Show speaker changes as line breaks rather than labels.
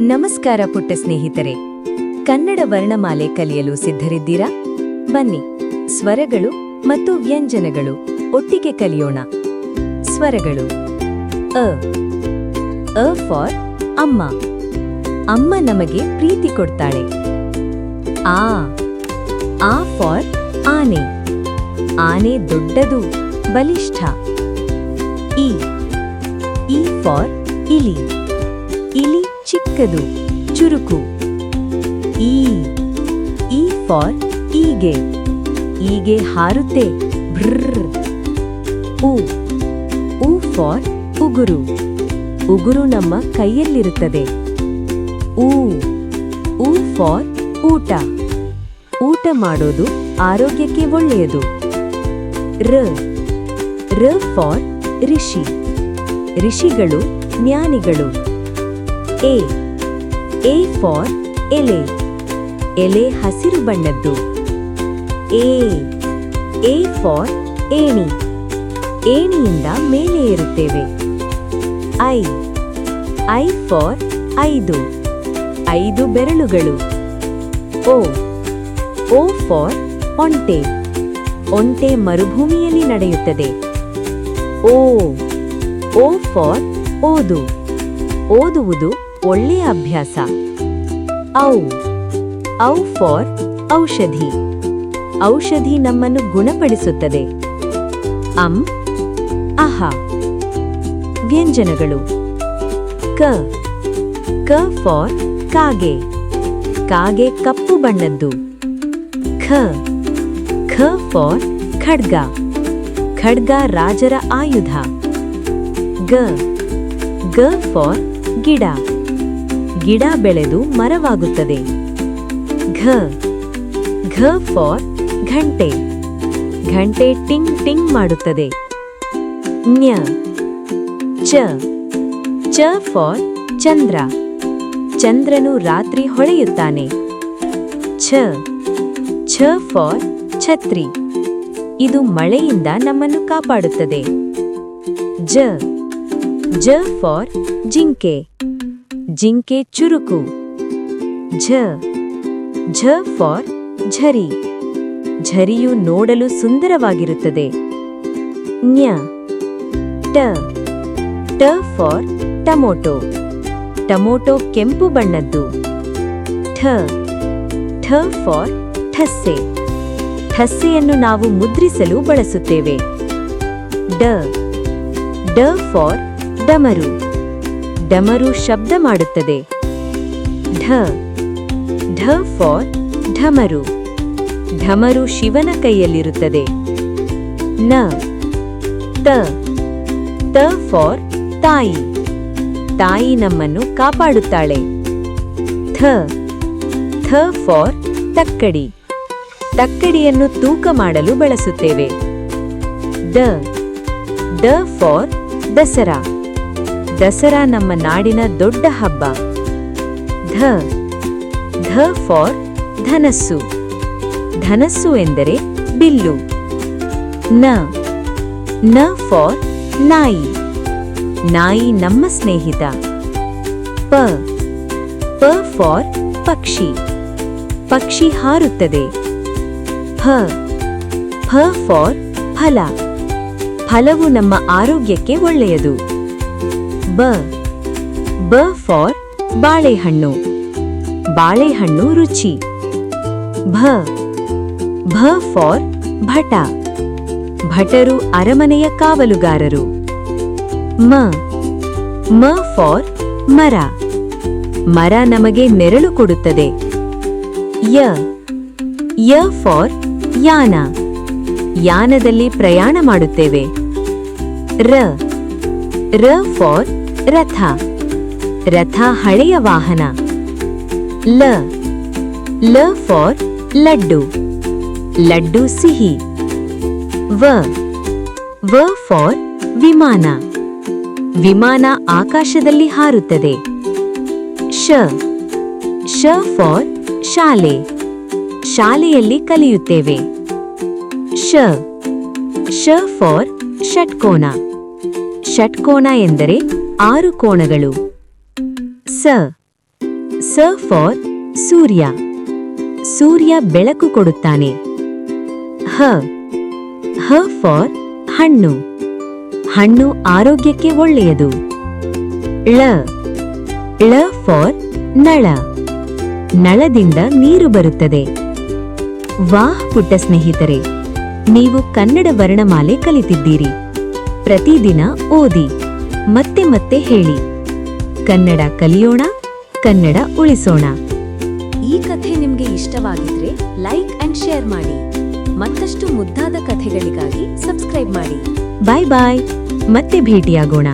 ನಮಸ್ಕಾರ ಪುಟ್ಟ ಸ್ನೇಹಿತರೆ. ಕನ್ನಡ ವರ್ಣಮಾಲೆ ಕಲಿಯಲು ಸಿದ್ಧರಿದ್ದೀರಾ? ಬನ್ನಿ. ಸ್ವರಗಳು ಮತ್ತು ವ್ಯಂಜನಗಳು ಒಟ್ಟಿಗೆ ಕಲಿಯೋಣ. ಸ್ವರಗಳು. ಅ. ಅ ಫಾರ್ ಅಮ್ಮ. ಅಮ್ಮ ನಮಗೆ ಪ್ರೀತಿ ಕೊಡ್ತಾಳೆ. ಆ. ಆ ಫಾರ್ ಆನೆ. ಆನೆ ದೊಡ್ಡದು, ಬಲಿಷ್ಠ. ಇ. ಇ ಫಾರ್ ಇಲಿ. ಇಲಿ ಚಿಕ್ಕದು ಚುರುಕು. ಈ. ಈ ಫಾರ್ ಈಗೆ ಈಗೆ ಹಾರುತ್ತೆ. ಭ್ರರ್ ಉ. ಉ ಫಾರ್ ಉಗುರು. ಉಗುರು ನಮ್ಮ ಕೈಯಲ್ಲಿರುತ್ತದೆ. ಊ ಊ ಫಾರ್ ಊಟ. ಊಟ ಮಾಡೋದು ಆರೋಗ್ಯಕ್ಕೆ ಒಳ್ಳೆಯದು. ರ. ರ ಫಾರ್ ಋಷಿ ಋಷಿಗಳು ಜ್ಞಾನಿಗಳು. ಎ. ಎ ಫಾರ್ ಎಲೆ. ಎಲೆ ಹಸಿರು ಬಣ್ಣದ್ದು. ಎ ಎ ಫಾರ್ ಏಣಿ. ಏಣಿಯಿಂದ ಮೇಲೆ ಏರುತ್ತೇವೆ. ಐ. ಐ ಫಾರ್ ಐದು. ಐದು ಬೆರಳುಗಳು. ಓ. ಓ ಫಾರ್ ಒಂಟೆ. ಒಂಟೆ ಮರುಭೂಮಿಯಲ್ಲಿ ನಡೆಯುತ್ತದೆ. ಓ. ಓ ಫಾರ್ ಓದು. ಓದುವುದು ಒಳ್ಳೆಯ ಅಭ್ಯಾಸ. ಔ ಔ ಫಾರ್ ಔಷಧಿ. ಔಷಧಿ ನಮ್ಮನ್ನು ಗುಣಪಡಿಸುತ್ತದೆ. ಅಂ, ಅಹ. ವ್ಯಂಜನಗಳು. ಕ ಕ ಫಾರ್ ಕಾಗೆ. ಕಾಗೆ ಕಪ್ಪು ಬಣ್ಣದ್ದು. ಖ ಖ ಫಾರ್ ಖಡ್ಗ. ಖಡ್ಗ ರಾಜರ ಆಯುಧ. ಗ ಗ ಫಾರ್ ಗಿಡ. ಗಿಡ ಬೆಳೆದು ಮರವಾಗುತ್ತದೆ. ಘ. ಘ ಫಾರ್ ಘಂಟೆ. ಘಂಟೆ ಟಿಂಗ್ ಟಿಂಗ್ ಮಾಡುತ್ತದೆ. ನ್ಯ. ಚ. ಚ ಫಾರ್ ಚಂದ್ರ. ಚಂದ್ರನು ರಾತ್ರಿ ಹೊಳೆಯುತ್ತಾನೆ. ಛ. ಛ ಫಾರ್ ಛತ್ರಿ. ಇದು ಮಳೆಯಿಂದ ನಮ್ಮನ್ನು ಕಾಪಾಡುತ್ತದೆ. ಜ. ಜ ಫಾರ್ ಜಿಂಕೆ. ಜಿಂಕೆ ಚುರುಕು. ಝ. ಝ ಫಾರ್ ಝರಿ. ಝರಿಯು ನೋಡಲು ಸುಂದರವಾಗಿರುತ್ತದೆ. ನ್ಯ. ಟ. ಟ ಫಾರ್ ಟಮೋಟೊ. ಟಮೋಟೊ ಕೆಂಪು ಬಣ್ಣದ್ದು. ಠ. ಠ ಫಾರ್ ಠಸ್ಸೆ. ಠಸ್ಸೆಯನ್ನು ನಾವು ಮುದ್ರಿಸಲು ಬಳಸುತ್ತೇವೆ. ಡ. ಡ ಫಾರ್ ಡಮರು. ಡಮರು ಶಬ್ದ ಮಾಡುತ್ತದೆ. ಢ. ಢ ಫಾರ್ ಢಮರು. ಢಮರು ಶಿವನ ಕೈಯಲ್ಲಿರುತ್ತದೆ. ನ. ತ. ತ ಫಾರ್ ತಾಯಿ. ತಾಯಿ ನಮ್ಮನ್ನು ಕಾಪಾಡುತ್ತಾಳೆ. ಥ. ಥ ಫಾರ್ ತಕ್ಕಡಿ. ತಕ್ಕಡಿಯನ್ನು ತೂಕ ಮಾಡಲು ಬಳಸುತ್ತೇವೆ. ದ. ದ ಫಾರ್ ದಸರಾ. ದಸರಾ ನಮ್ಮ ನಾಡಿನ ದೊಡ್ಡ ಹಬ್ಬ. ಧ ಧ ಫಾರ್ ಧನಸ್ಸು. ಧನಸ್ಸು ಎಂದರೆ ಬಿಲ್ಲು. ನ ನ ಫಾರ್ ನಾಯಿ. ನಾಯಿ ನಮ್ಮ ಸ್ನೇಹಿತ. ಪ ಪ ಫಾರ್ ಪಕ್ಷಿ. ಪಕ್ಷಿ ಹಾರುತ್ತದೆ. ಫ ಫ ಫಾರ್ ಫಲ. ಫಲವು ನಮ್ಮ ಆರೋಗ್ಯಕ್ಕೆ ಒಳ್ಳೆಯದು. ಬ. ಬ ಫಾರ್ ಬಾಳೆಹಣ್ಣು. ಬಾಳೆಹಣ್ಣು ರುಚಿ. ಭ. ಭ ಫಾರ್ ಭಟ. ಭಟರು ಅರಮನೆಯ ಕಾವಲುಗಾರರು. ಮ. ಮ ಫಾರ್ ಮರ. ಮರ ನಮಗೆ ನೆರಳು ಕೊಡುತ್ತದೆ. ಯ. ಯ ಫಾರ್ ಯಾನ. ಯಾನದಲ್ಲಿ ಪ್ರಯಾಣ ಮಾಡುತ್ತೇವೆ. ರ. ರ ಫಾರ್ ರಥ. ರಥ ಹಳೆಯ ವಾಹನ. ಲ. ಲ ಫಾರ್ ಲಡ್ಡು. ಲಡ್ಡು ಸಿಹಿ. ವ. ವ ಫಾರ್ ವಿಮಾನ. ವಿಮಾನ ಆಕಾಶದಲ್ಲಿ ಹಾರುತ್ತದೆ. ಶ. ಶ ಫಾರ್ ಶಾಲೆ. ಶಾಲೆಯಲ್ಲಿ ಕಲಿಯುತ್ತೇವೆ. ಶ. ಶ ಫಾರ್ ಷಟ್ಕೋನ. ಷಟ್ಕೋನ ಎಂದರೆ ಆರು ಕೋಣಗಳು. ಸ. ಸ ಫಾರ್ ಸೂರ್ಯ. ಸೂರ್ಯ ಬೆಳಕು ಕೊಡುತ್ತಾನೆ. ಹ. ಹ ಫಾರ್ ಹಣ್ಣು. ಹಣ್ಣು ಆರೋಗ್ಯಕ್ಕೆ ಒಳ್ಳೆಯದು. ಳ. ಳ ಫಾರ್ ನಳ. ನಳದಿಂದ ನೀರು ಬರುತ್ತದೆ. ವಾಹ್, ಪುಟ್ಟ ಸ್ನೇಹಿತರೆ, ನೀವು ಕನ್ನಡ ವರ್ಣಮಾಲೆ ಕಲಿತಿದ್ದೀರಿ. ಪ್ರತಿದಿನ ಓದಿ. ಮತ್ತೆ ಮತ್ತೆ ಹೇಳಿ. ಕನ್ನಡ ಕಲಿಯೋಣ, ಕನ್ನಡ ಉಳಿಸೋಣ.
ಈ ಕಥೆ ನಿಮಗೆ ಇಷ್ಟವಾಗಿದ್ರೆ ಲೈಕ್ ಅಂಡ್ ಶೇರ್ ಮಾಡಿ. ಮತ್ತಷ್ಟು ಮುದ್ದಾದ ಕಥೆಗಳಿಗಾಗಿ ಸಬ್ಸ್ಕ್ರೈಬ್ ಮಾಡಿ.
ಬಾಯ್ ಬಾಯ್. ಮತ್ತೆ ಭೇಟಿಯಾಗೋಣ.